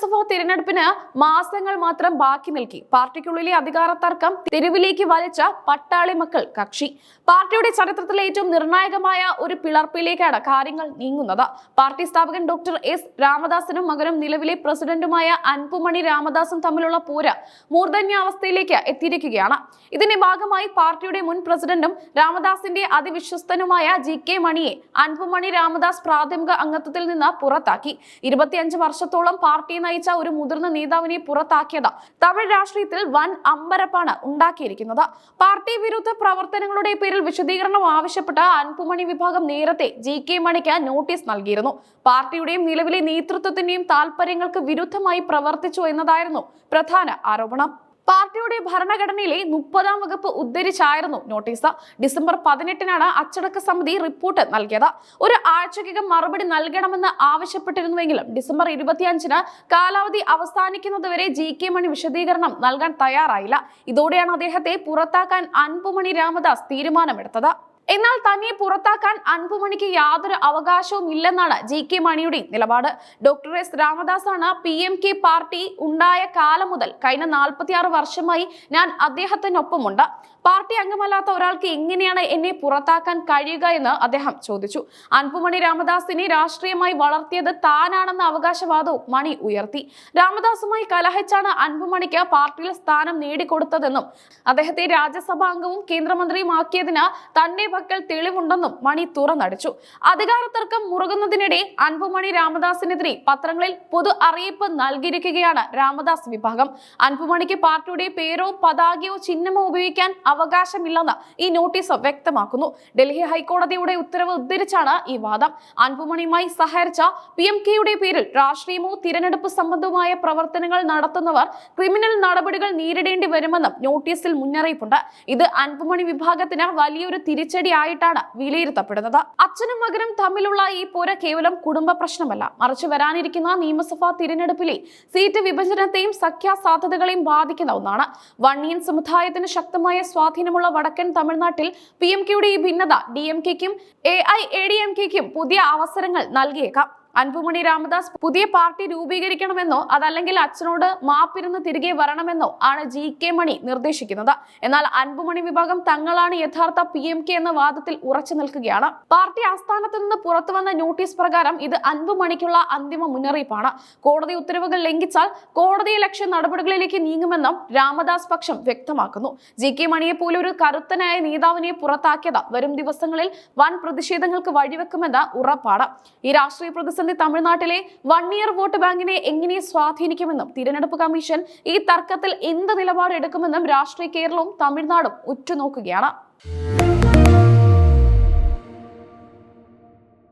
നിയമസഭാ തിരഞ്ഞെടുപ്പിന് മാസങ്ങൾ മാത്രം ബാക്കി നിൽക്കി. പാർട്ടിക്കുള്ളിലെ അധികാര തർക്കം തെരുവിലേക്ക് വലിച്ച പട്ടാളി മക്കൾ കക്ഷി. പാർട്ടിയുടെ ചരിത്രത്തിലെ ഏറ്റവും നിർണായകമായ ഒരു പിളർപ്പിലേക്കാണ് കാര്യങ്ങൾ നീങ്ങുന്നത്. പാർട്ടി സ്ഥാപകൻ ഡോക്ടർ എസ് രാമദാസനും മകനും നിലവിലെ പ്രസിഡന്റുമായ അൻപുമണി രാമദാസും തമ്മിലുള്ള പോര് മൂർധന്യാവസ്ഥയിലേക്ക് എത്തിയിരിക്കുകയാണ്. ഇതിന്റെ ഭാഗമായി പാർട്ടിയുടെ മുൻ പ്രസിഡന്റും രാമദാസിന്റെ അതിവിശ്വസ്തനുമായ ജി കെ മണിയെ അൻപുമണി രാമദാസ് പ്രാഥമിക അംഗത്വത്തിൽ നിന്ന് പുറത്താക്കി. ഇരുപത്തിയഞ്ച് വർഷത്തോളം പാർട്ടിയെ നയിച്ച ഒരു മുതിർന്ന നേതാവിനെ പുറത്താക്കിയത് തമിഴ് രാഷ്ട്രീയത്തിൽ വൻ അമ്പരപ്പാണ് ഉണ്ടാക്കിയിരിക്കുന്നത്. പാർട്ടി വിരുദ്ധ പ്രവർത്തനങ്ങളുടെ പേരിൽ വിശദീകരണം ആവശ്യപ്പെട്ട അൻപുമണി വിഭാഗം നേരത്തെ ജി കെ മണിക്ക് നോട്ടീസ് നൽകിയിരുന്നു. പാർട്ടിയുടെയും നിലവിലെ നേതൃത്വത്തിന്റെയും താൽപര്യങ്ങൾക്ക് വിരുദ്ധമായി പ്രവർത്തിച്ചു എന്നതായിരുന്നു പ്രധാന ആരോപണം. പാർട്ടിയുടെ ഭരണഘടനയിലെ മുപ്പതാം വകുപ്പ് ഉദ്ധരിച്ചായിരുന്നു നോട്ടീസ്. ഡിസംബർ പതിനെട്ടിനാണ് അച്ചടക്ക സമിതി റിപ്പോർട്ട് നൽകിയത്. ഒരു ആഴ്ചക്കകം മറുപടി നൽകണമെന്ന് ആവശ്യപ്പെട്ടിരുന്നുവെങ്കിലും ഡിസംബർ ഇരുപത്തിയഞ്ചിന് കാലാവധി അവസാനിക്കുന്നതുവരെ ജി കെ മണി വിശദീകരണം നൽകാൻ തയ്യാറായില്ല. ഇതോടെയാണ് അദ്ദേഹത്തെ പുറത്താക്കാൻ അൻപുമണി രാമദാസ് തീരുമാനമെടുത്തത്. എന്നാൽ തന്നെ പുറത്താക്കാൻ അൻപുമണിക്ക് യാതൊരു അവകാശവും ഇല്ലെന്നാണ് ജി കെ മണിയുടെ നിലപാട്. ഡോക്ടർ എസ് രാമദാസാണ് പി എം കെ പാർട്ടി ഉണ്ടായ കാലം മുതൽ കഴിഞ്ഞ നാൽപ്പത്തിയാറ് വർഷമായി ഞാൻ അദ്ദേഹത്തിനൊപ്പമുണ്ട്. പാർട്ടി അംഗമല്ലാത്ത ഒരാൾക്ക് എങ്ങനെയാണ് എന്നെ പുറത്താക്കാൻ കഴിയുക എന്ന് അദ്ദേഹം ചോദിച്ചു. അൻപുമണി രാമദാസിനെ രാഷ്ട്രീയമായി വളർത്തിയത് താനാണെന്ന അവകാശവാദവും മണി ഉയർത്തി. രാമദാസുമായി കലഹിച്ചാണ് അൻപുമണിക്ക് പാർട്ടിയിൽ സ്ഥാനം നേടിക്കൊടുത്തതെന്നും അദ്ദേഹത്തെ രാജ്യസഭാ അംഗവും കേന്ദ്രമന്ത്രിയുമാക്കിയതിന് തന്റെ പക്കൽ തെളിവുണ്ടെന്നും മണി തുറന്നടിച്ചു. അധികാര തർക്കം മുറുകുന്നതിനിടെ അൻപുമണി രാമദാസിനെതിരെ പത്രങ്ങളിൽ പൊതു അറിയിപ്പ് നൽകിയിരിക്കുകയാണ് രാമദാസ് വിഭാഗം. അൻപുമണിക്ക് പാർട്ടിയുടെ പേരോ പതാകയോ ചിഹ്നമോ ഉപയോഗിക്കാൻ അവകാശമില്ലെന്ന് ഈ നോട്ടീസ് വ്യക്തമാക്കുന്നു. ഡൽഹി ഹൈക്കോടതിയുടെ ഉത്തരവ് ഉദ്ധരിച്ചാണ് ഈ വാദം. അൻപുമണിയുമായി സഹകരിച്ച പി എം കെയുടെ പേരിൽ രാഷ്ട്രീയമോ തിരഞ്ഞെടുപ്പ് സംബന്ധമായ പ്രവർത്തനങ്ങൾ നടത്തുന്നവർ ക്രിമിനൽ നടപടികൾ നേരിടേണ്ടി വരുമെന്നും നോട്ടീസിൽ മുന്നറിയിപ്പുണ്ട്. ഇത് അൻപുമണി വിഭാഗത്തിന് വലിയൊരു തിരിച്ചടി ആയിട്ടാണ് വിലയിരുത്തപ്പെടുന്നത്. അച്ഛനും മകനും തമ്മിലുള്ള ഈ പോര കേവലം കുടുംബ പ്രശ്നമല്ല. മറിച്ച് വരാനിരിക്കുന്ന നിയമസഭാ തിരഞ്ഞെടുപ്പിലെ സീറ്റ് വിഭജനത്തെയും സഖ്യ സാധ്യതകളെയും ബാധിക്കുന്ന ഒന്നാണ്. വണ്ണിയൻ സമുദായത്തിന് ശക്തമായ സ്വാധീനമുള്ള വടക്കൻ തമിഴ്നാട്ടിൽ പി എം കെയുടെ ഈ ഭിന്നത D M കെക്കും A I A D M കെക്കും പുതിയ അവസരങ്ങൾ നൽകിയേക്കാം. അൻപുമണി രാമദാസ് പുതിയ പാർട്ടി രൂപീകരിക്കണമെന്നോ അതല്ലെങ്കിൽ അച്ഛനോട് മാപ്പിരുന്ന് തിരികെ വരണമെന്നോ ആണ് ജി കെ മണി നിർദ്ദേശിക്കുന്നത്. എന്നാൽ അൻപുമണി വിഭാഗം തങ്ങളാണ് യഥാർത്ഥ പി എം കെ എന്ന വാദത്തിൽ ഉറച്ചു നിൽക്കുകയാണ്. പാർട്ടി ആസ്ഥാനത്ത് നിന്ന് പുറത്തു വന്ന നോട്ടീസ് പ്രകാരം ഇത് അൻപുമണിക്കുള്ള അന്തിമ മുന്നറിയിപ്പാണ്. കോടതി ഉത്തരവുകൾ ലംഘിച്ചാൽ കോടതി ലക്ഷ്യ നടപടികളിലേക്ക് നീങ്ങുമെന്നും രാമദാസ് പക്ഷം വ്യക്തമാക്കുന്നു. ജി കെ മണിയെ പോലെ ഒരു കരുത്തനായ നേതാവിനെ പുറത്താക്കിയത് വരും ദിവസങ്ങളിൽ വൻ പ്രതിഷേധങ്ങൾക്ക് വഴിവെക്കുമെന്ന് ഉറപ്പാണ്. ഈ രാഷ്ട്രീയ പ്രതിസന്ധി തമിഴ്നാട്ടിലെ വൺ ഇയർ വോട്ട് ബാങ്കിനെ എങ്ങനെ സ്വാധീനിക്കുമെന്നും തിരഞ്ഞെടുപ്പ് കമ്മീഷൻ ഈ തർക്കത്തിൽ എന്ത് നിലപാടെടുക്കുമെന്നും രാഷ്ട്രീയ കേരളവും തമിഴ്നാടും ഉറ്റുനോക്കുകയാണ്.